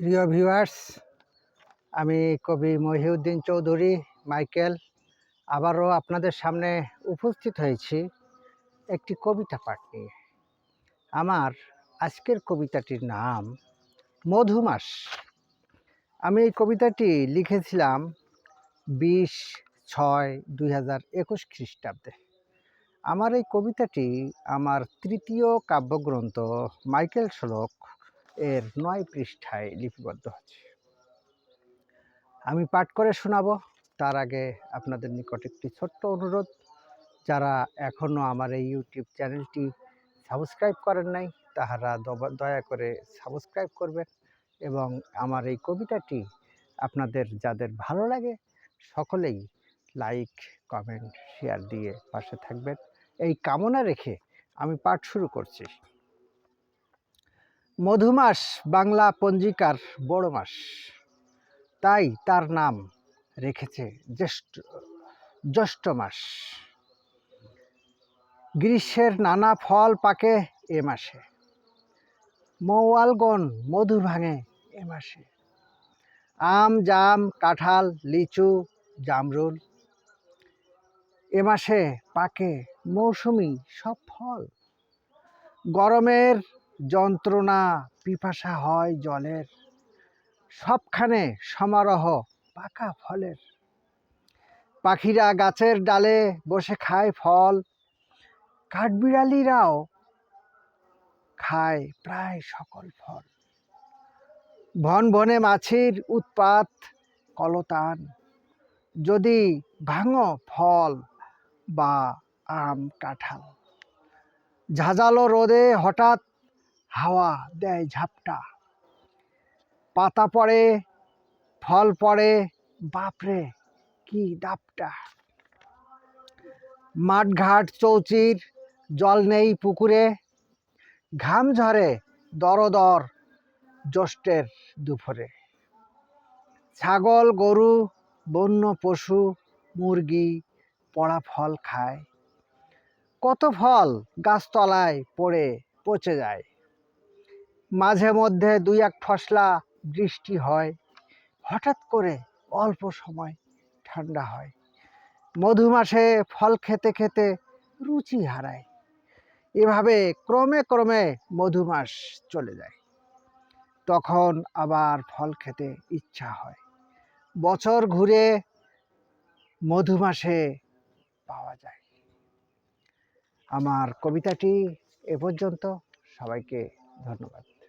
প্রিয় ভিউয়ার্স আমি কবি মহিউদ্দিন চৌধুরী, মাইকেল। আবারও আপনাদের সামনে উপস্থিত হয়েছি একটি কবিতা পাঠ নিয়ে। আমার আজকের কবিতাটির নাম মধুমাস। আমি এই কবিতাটি লিখেছিলাম বিশ ছয় দুই হাজার একুশ খ্রিস্টাব্দে। আমার এই কবিতাটি আমার তৃতীয় কাব্যগ্রন্থ মাইকেল শ্লোক এর নয় পৃষ্ঠায় লিপিবদ্ধ আছে আমি পাঠ করে শোনাব। তার আগে আপনাদের নিকট একটি ছোট্ট অনুরোধ। যারা এখনও আমার এই ইউটিউব চ্যানেলটি সাবস্ক্রাইব করেন নাই, তাহারা দয়া করে সাবস্ক্রাইব করবেন এবং আমার এই কবিতাটি আপনাদের যাদের ভালো লাগে, সকলেই লাইক, কমেন্ট, শেয়ার দিয়ে পাশে থাকবেন। এই কামনা রেখে আমি পাঠ শুরু করছি। মধুমাস, বাংলা পঞ্জিকার বড় মাস। তাই তার নাম রেখেছে জ্যৈষ্ঠ জ্যৈষ্ঠ মাস। গ্রীষ্মের নানা ফল পাকে এ মাসে। মৌয়ালগণ মধু ভাঙে এ মাসে। আম, জাম, কাঁঠাল, লিচু, জামরুল এ মাসে পাকে মৌসুমি সব ফল। গরমের যন্ত্রণা, পিপাসা হয় জলের। সবখানে সমারোহ, পাকা ফলের। পাখিরা গাছের ডালে বসে খায় ফল। কাঠবিড়ালিরাও খায় প্রায় সকল ফল। ভন ভনে মাছির উৎপাত, কলতান। যদি ভাঙো ফল বা আম, কাঁঠাল। ঝাঁঝালো রোদে হঠাৎ হাওয়া দেয় ঝাপটা। পাতা পড়ে, ফল পড়ে, বাপরে, কি দাপটা মাঠঘাট, চৌচির, জল নেই পুকুরে, ঘাম ঝরে দরদর জ্যৈষ্ঠের দুপুরে। ছাগল, গরু, বন্য, পশু, মুরগি, পড়া ফল খায়। কত ফল গাছতলায় পড়ে পচে যায়। মাঝে মধ্যে দুই এক ফসলা বৃষ্টি হয়। হঠাৎ করে অল্প সময় ঠান্ডা হয়। মধুমাসে ফল খেতে খেতে রুচি হারায়। এভাবে ক্রমে ক্রমে মধুমাস চলে যায়। তখন আবার ফল খেতে ইচ্ছা হয়। বছর ঘুরে মধুমাসে পাওয়া যায়। আমার কবিতাটি এ পর্যন্ত। সবাইকে ধন্যবাদ।